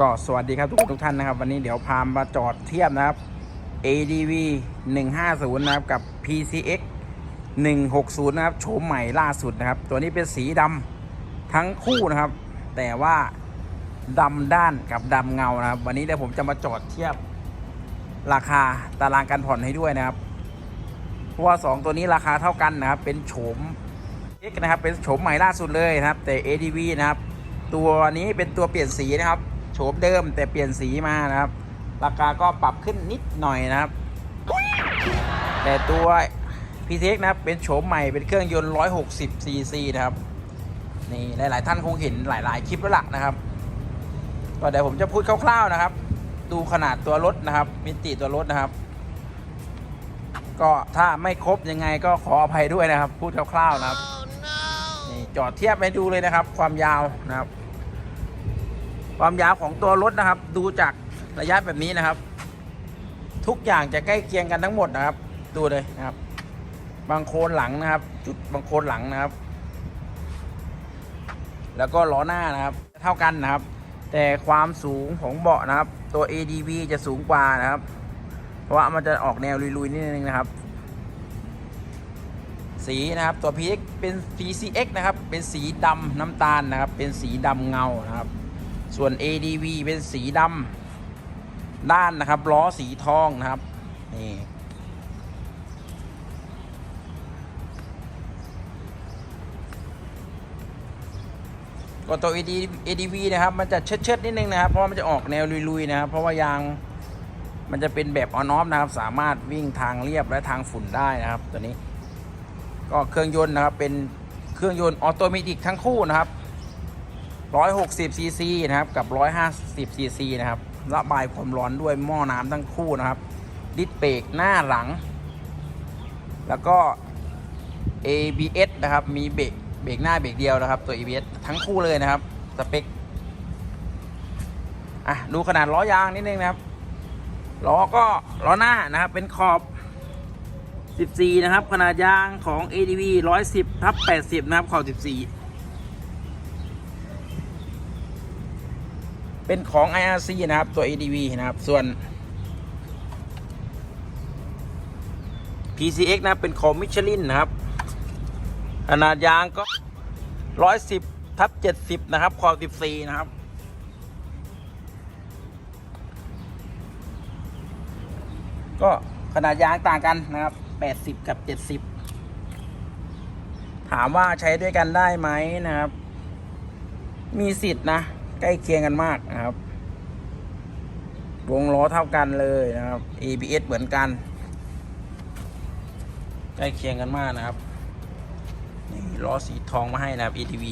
ก็สวัสดีครับทุกคนทุกท่านนะครับ วันนี้เดี๋ยวพามาจอดเทียบนะครับ ADV 150 นะครับ กับ PCX 160 นะครับโฉมใหม่ล่าสุดนะครับ ตัวนี้เป็นสีดำทั้งคู่นะครับ แต่ว่าดำด้านกับดำเงานะครับ วันนี้เดี๋ยวผมจะมาจอดเทียบราคาตารางการผ่อนให้ด้วยนะครับ เพราะว่า 2 ตัวนี้ราคาเท่ากันนะครับ เป็นโฉม X นะครับ เป็นโฉมใหม่ล่าสุดเลยนะครับ แต่ ADV นะครับ ตัวนี้เป็นตัวเปลี่ยนสีนะครับ โฉมเดิมแต่เปลี่ยนสีมานะครับ ราคาก็ปรับขึ้นนิดหน่อยนะครับ แต่ตัว PTX นะครับเป็นโฉมใหม่เป็นเครื่องยนต์ 160 cc นะครับนี่หลาย ๆ ท่านคงเห็นหลาย ๆ คลิปแล้วล่ะนะครับก็เดี๋ยวผมจะพูดคร่าว ๆ นะครับ ดูขนาดตัวรถนะครับ มิติตัวรถนะครับ ก็ถ้าไม่ครบยังไงก็ขออภัยด้วยนะครับ พูดคร่าว ๆ นะครับนี่จอดเทียบให้ดูเลยนะครับ ความยาวนะครับ ความยาวของตัวรถนะครับ ดูจากระยะแบบนี้นะครับ ทุกอย่างจะใกล้เคียงกันทั้งหมดนะครับ ดูเลยนะครับ บางโคนหลังนะครับ จุดบางโคนหลังนะครับ แล้วก็ล้อหน้านะครับ เท่ากันนะครับ แต่ความสูงของเบาะนะครับ ตัว ADV จะสูงกว่านะครับ เพราะว่ามันจะออกแนวลุยๆนิดนึงนะครับ สีนะครับตัว PX เป็น PCX นะครับ เป็นสีดำน้ำตาลนะครับ เป็นสีดำเงานะครับ ส่วน ADV เป็นสีดำด้านนะครับล้อสีทองนะครับนี่ก็ตัว AD ADV นะครับ มันจะเชิดๆนิดนึงนะครับ เพราะมันจะออกแนวลุยๆนะครับ เพราะว่ายางมันจะเป็นแบบออนออฟนะครับ สามารถวิ่งทางเรียบและทางฝุ่นได้นะครับ ตัวนี้ ก็เครื่องยนต์นะครับเป็นเครื่องยนต์ออโตเมติกทั้งคู่นะครับ 160 ซีซีนะครับกับ 150 ซีซีนะครับระบายความร้อนด้วยหม้อน้ำทั้งคู่นะครับ ดิสเบรกหน้าหลัง แล้วก็ ABS นะครับ มีเบรกเบรกหน้าเบรกเดียวนะครับ ตัว ABS ทั้งคู่เลยนะครับ สเปค อะ ดูขนาดล้อยางนิดนึงนะครับ ล้อก็ล้อหน้านะครับ เป็นขอบ 14 นะครับ ขนาดยางของ ADV 110ทับ80 นะครับ ขอบ 14 เป็นของ IRC นะครับตัว ADV นะครับ ส่วน PCX นะเป็นของมิชลินนะครับ ขนาดยางก็ 110ทับ70 นะครับขอบ14 นะครับ ก็ขนาดยางต่างกันนะครับ 80 กับ 70 ถามว่าใช้ด้วยกันได้ไหมนะครับ มีสิทธิ์นะ ใกล้เคียงกันมากนะครับ วงล้อเท่ากันเลยนะครับ ABS เหมือนกัน ใกล้เคียงกันมากนะครับนี่ล้อสีทองมาให้นะครับ ATV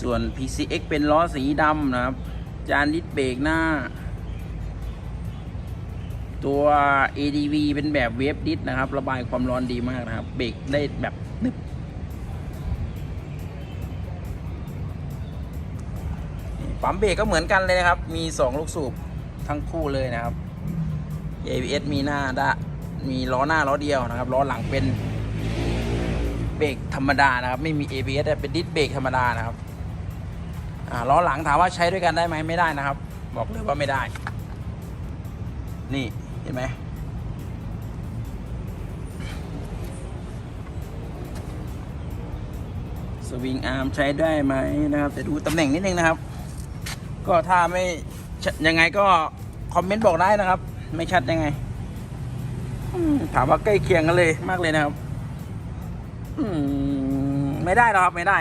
ส่วน PCX เป็นล้อสีดำนะครับ จานดิสเบรกหน้า ตัว ADV เป็นแบบเวฟดิสนะครับ ระบายความร้อนดีมากนะครับ เบรกได้แบบนึบ ปั๊มเบรกก็เหมือนกันเลยนะครับ มี 2 ลูกสูบทั้งคู่เลยนะครับ ABS มีหน้าดะมีล้อหน้าล้อเดียวนะครับล้อหลังเป็นเบรกธรรมดานะครับ ไม่มี ABS เป็นดิสเบรกธรรมดานะครับล้อหลังถามว่าใช้ด้วยกันได้ไหมไม่ได้นะครับ บอกเลยว่าไม่ได้ นี่เห็นไหมสวิงอาร์มใช้ได้ไหมนะครับแต่ดูตำแหน่งนิดนึงนะครับ ก็ถ้าไม่ชยังไงก็คอมเมนต์บอกได้นะครับ ไม่ชัดยังไงถามว่าใกล้เคียงกันเลยมากเลยนะครับอมไม่ได้หรอกครับไม่ได้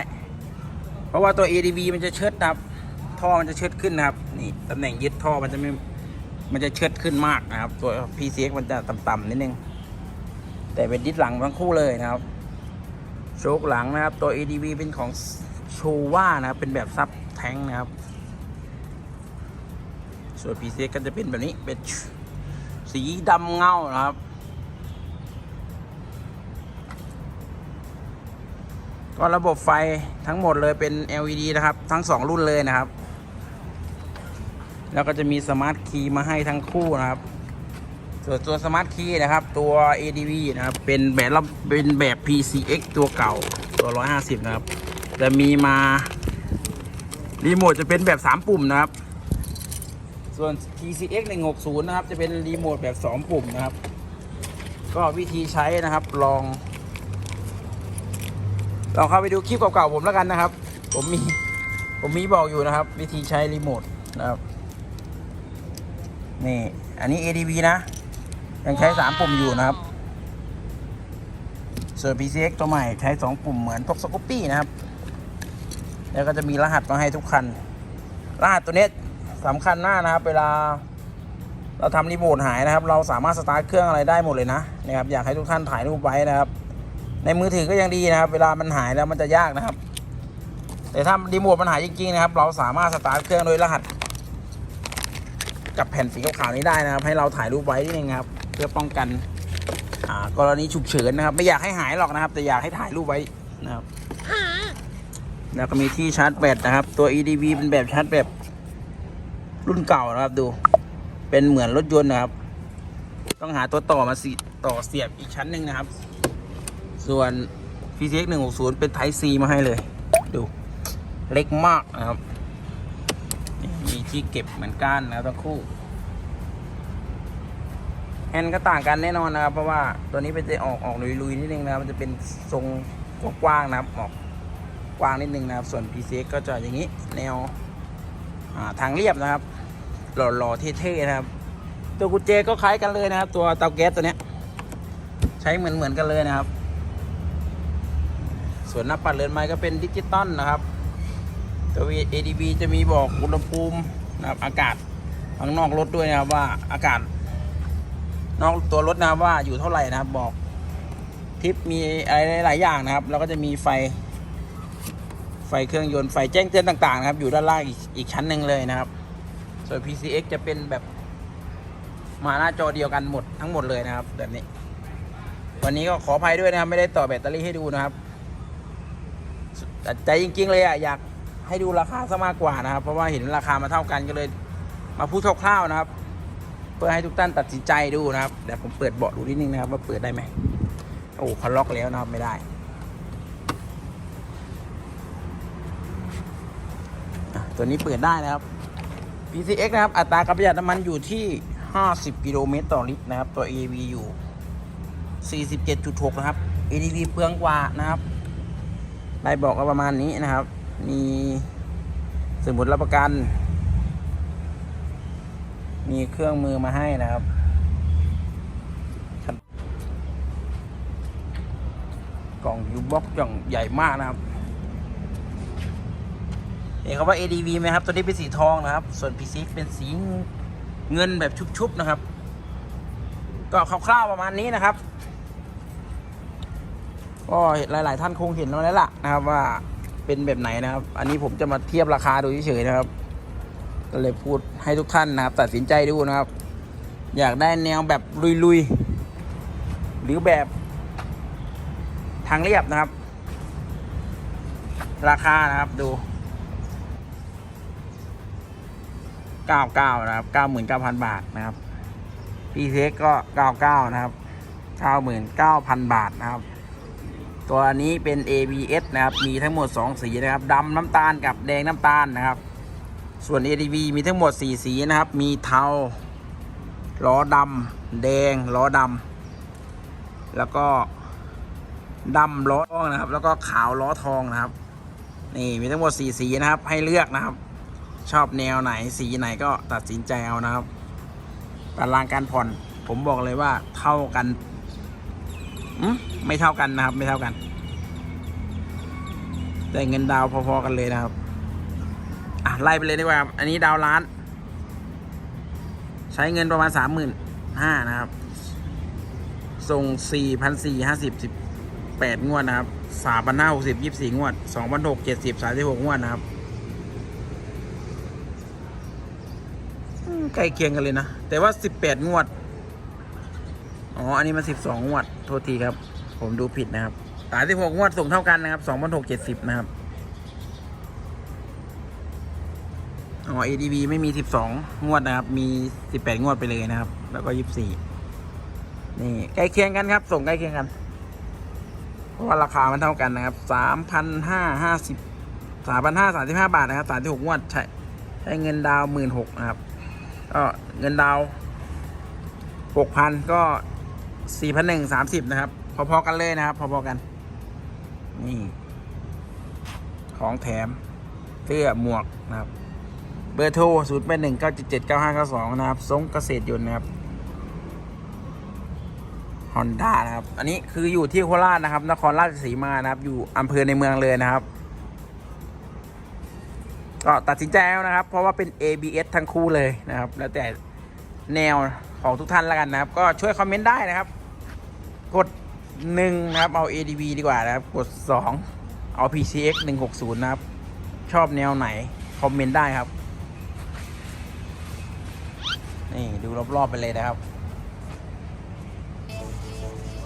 เพราะว่าตัว ADV มันจะเชิดนะครับ ท่อมันจะเชิดขึ้นนะครับ นี่ตำแหน่งยึดท่อมันจะไม่มันจะเชิดขึ้นมากนะครับ ตัว PCX มันจะต่ำๆนิดนึง แต่เป็นดิสหลังทั้งคู่เลยนะครับ โชคหลังนะครับ ตัว ADV เป็นของโชว่านะครับ เป็นแบบซับแท้งนะครับ ส่วน PCX ก็จะเป็นแบบนี้เป็นสีดำเงานะครับ ก็ระบบไฟทั้งหมดเลยเป็น LED นะครับ ทั้ง 2 รุ่นเลยนะครับ แล้วก็จะมีสมาร์ทคีย์มาให้ทั้งคู่นะครับ ส่วนตัวสมาร์ทคีย์นะครับ ตัว ADV นะครับ เป็นแบบรับเป็นแบบ PCX ตัวเก่าตัว 150 นะครับแต่มีมารีโมทจะเป็นแบบ 3 ปุ่มนะครับ ส่วน TCX 160 นะครับ จะเป็นรีโมทแบบ 2 ปุ่มนะครับ ก็วิธีใช้นะครับ ลอง ลองเข้าไปดูคลิปเก่าๆผมแล้วกันนะครับ ผมมี ผมมีบอกอยู่นะครับ วิธีใช้รีโมทนะครับ นี่ อันนี้ ADV นะ ยังใช้ 3 ปุ่มอยู่นะครับ ส่วน PCX ตัวใหม่ใช้ 2 ปุ่มเหมือนพวกสกูปปี้นะครับ แล้วก็จะมีรหัสมาให้ทุกคัน รหัสตัวเนี้ย สำคัญมากนะครับ เวลาเราทำรีโมทหายนะครับ เราสามารถสตาร์ทเครื่องอะไรได้หมดเลยนะนะครับอยากให้ทุกท่านถ่ายรูปไว้นะครับ ในมือถือก็ยังดีนะครับ เวลามันหายแล้วมันจะยากนะครับ แต่ถ้ารีโมทมันหายจริงๆนะครับ เราสามารถสตาร์ทเครื่องโดยรหัส กับแผ่นสีขาวๆนี้ได้นะครับ ให้เราถ่ายรูปไว้นิดนึงครับ เพื่อป้องกันอ่ากรณีฉุกเฉินนะครับ ไม่อยากให้หายหรอกนะครับ แต่อยากให้ถ่ายรูปไว้นะครับแล้วก็มีที่ชาร์จแบตนะครับ ตัว EDV เป็นแบบชาร์จแบบ รุ่นเก่านะครับดู เป็นเหมือนรถยนต์นะครับ ต้องหาตัวต่อมาสีต่อเสียบอีกชั้นหนึ่งนะครับ ส่วน PCX 160เป็น Type C มาให้เลย ดู เล็กมากนะครับ มีที่เก็บเหมือนกันนะครับทั้งคู่แฮนด์ก็ต่างกันแน่นอนนะครับ เพราะว่าตัวนี้เป็นจะออกออกลุยๆนิดนึงนะครับมันจะเป็นทรงกว้างๆนะครับออกกว้างนิดนึงนะครับ ส่วน PCX ก็จะอย่างนี้ แนวทางเรียบนะครับ หล่อๆเท่ๆนะครับ ตัวกุญแจก็คล้ายกันเลยนะครับ ตัวเตาแก๊สตัวเนี้ย ใช้เหมือนๆกันเลยนะครับ ส่วนหน้าปัดเรือนไม้ก็เป็นดิจิตอลนะครับ ตัว ADB จะมีบอกอุณหภูมินะครับ อากาศข้างนอกรถด้วยนะครับว่าอากาศ นอกตัวรถนะครับว่าอยู่เท่าไหร่นะครับบอกทิปมีอะไรหลายอย่างนะครับ แล้วก็จะมีไฟ ไฟเครื่องยนต์ไฟแจ้งเตือนต่างๆนะครับ อยู่ด้านล่างอีกอีกชั้นหนึ่งเลยนะครับ ส่วน PCX จะเป็นแบบมาหน้าจอเดียวกันหมดทั้งหมดเลยนะครับ แบบนี้ วันนี้ก็ขออภัยด้วยนะครับ ไม่ได้ต่อแบตเตอรี่ให้ดูนะครับแต่ใจจริง ๆ เลยอะอยากให้ดูราคาซะมากกว่านะครับ เพราะว่าเห็นราคามาเท่ากันก็เลย มาพูดคร่าวๆนะครับ เพื่อให้ทุกท่านตัดสินใจดูนะครับเดี๋ยวผมเปิดเบาะดูนิดนึงนะครับ ว่าเปิดได้ไหมโอ้เขาล็อกแล้วนะครับไม่ได้ตัวนี้เปิดได้นะครับ PCX นะครับ อัตราการประหยัดน้ำมันอยู่ที่ 50 กิโลเมตรต่อลิตรนะครับ ตัว AV อยู่ 47.6 นะครับ ADV เปลืองกว่านะครับได้บอกก็ประมาณนี้นะครับ มีสมุดรับประกัน มีเครื่องมือมาให้นะครับกล่องยูบ็อกอย่างใหญ่มากนะครับ เห็นคำว่า ADV ไหมครับ ตัวนี้เป็นสีทองนะครับ ส่วน PC เป็นสีเงินแบบชุบๆนะครับ ก็คร่าวๆประมาณนี้นะครับก็หลาย ๆ ท่านคงเห็นแล้วล่ะนะครับ ว่าเป็นแบบไหนนะครับ อันนี้ผมจะมาเทียบราคาดูเฉยๆนะครับ ก็เลยพูดให้ทุกท่านนะครับ ตัดสินใจดูนะครับ อยากได้แนวแบบลุยๆหรือแบบทางเรียบนะครับ ราคานะครับดู 99นะครับ9 9 0 0บาทนะครับ p ีเก็99นะครับ99,000บาทนะครับ ตัวนี้เป็น ABS นะครับมีทั้งหมด2สีนะครับดำน้ำตาลกับแดงน้ำตาลนะครับ ส่วน ADV มีทั้งหมด4สีนะครับ มีเทาล้อดำแดงล้อดำแล้วก็ดำล้อทองนะครับ แล้วก็ขาวล้อทองนะครับ นี่มีทั้งหมด4สีนะครับให้เลือกนะครับ ชอบแนวไหนสีไหนก็ตัดสินใจเอานะครับตารางการผ่อน ผมบอกเลยว่าเท่ากันอืมไม่เท่ากันนะครับ ไม่เท่ากันแต่เงินดาวพอๆกันเลยนะครับ อะไล่ไปเลยดีกว่าอันนี้ดาวล้าน ใช้เงินประมาณสามหมื่นห้านะครับ ส่งสี่พันสี่ห้าสิบสิบแปดงวดนะครับสามพันห้าหกสิบยี่สิบสี่งวดสองพันหกเจ็ดสิบสามสิบหกงวดนะครับอืม ใกล้เคียงกันเลยนะ แต่ว่าสิบแปดงวด อ๋อ อันนี้มันสิบสองงวด โทษทีครับ ผมดูผิดนะครับสามสิบหกงวดส่งเท่ากันนะครับสองพันหกเจ็ดสิบนะครับ อ๋อ ADV ไม่มี12งวดนะครับ มี18งวดไปเลยนะครับ แล้วก็24นี่ใกล้เคียงกันครับ ส่งใกล้เคียงกัน เพราะว่าราคามันเท่ากันนะครับ3,550 3,535บาทนะครับ36งวดใช้ใช้เงินดาวน์16,000นะครับ ก็เงินดาวหกพันก็สี่พันหนึ่งสามสิบนะครับ พอๆกันเลยนะครับ พอๆกัน นี่ ของแถมเสื้อหมวกนะครับ เบอร์โทรศูนย์แปดหนึ่งเก้าเจ็ดเจ็ดเก้าห้าเก้าสองนะครับทรงเกษตรยนต์นะครับฮอนด้านะครับ อันนี้คืออยู่ที่โคราชนะครับ นครราชสีมานะครับ อยู่อำเภอในเมืองเลยนะครับ ก็ตัดสินใจแล้วนะครับ เพราะว่าเป็น ABS ทั้งคู่เลยนะครับ แล้วแต่แนวของทุกท่านแล้วกันนะครับ ก็ช่วยคอมเมนต์ได้นะครับ กดหนึ่งนะครับเอา ADV ดีกว่านะครับ กดสองเอา PCX 160 นะครับ ชอบแนวไหน คอมเมนต์ได้ครับ นี่ ดูรอบ ๆ ไปเลยนะครับ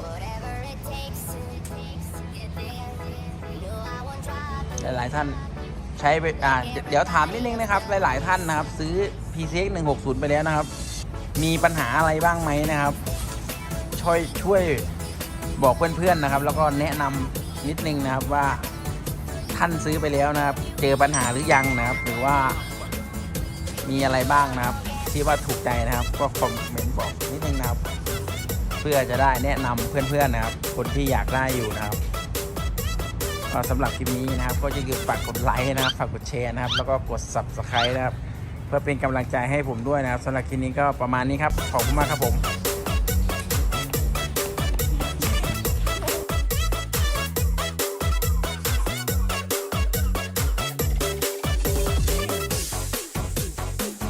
Whatever it takes to get there. You know I won't drop. หลายๆท่าน ใช้ไปอ่าเดี๋ยวถามนิดนึงนะครับ หลาย ๆ ท่านนะครับ ซื้อ PCX 160 ไปแล้วนะครับ มีปัญหาอะไรบ้างไหมนะครับ ช่วยช่วยบอกเพื่อน ๆ นะครับ แล้วก็แนะนำนิดนึงนะครับว่าท่านซื้อไปแล้วนะครับ เจอปัญหาหรือยังนะครับ หรือว่ามีอะไรบ้างนะครับ ที่ว่าถูกใจนะครับ ก็คอมเมนต์บอกนิดนึงนะครับ เพื่อจะได้แนะนำเพื่อน ๆ นะครับ คนที่อยากได้อยู่นะครับ สำหรับคลิปนี้นะครับก็จะคือฝากกดไลค์นะครับฝากกดแชร์นะครับ แล้วก็กด subscribe นะครับ เพื่อเป็นกำลังใจให้ผมด้วยนะครับสำหรับคลิปนี้ก็ประมาณนี้ครับขอบคุณมากครับผม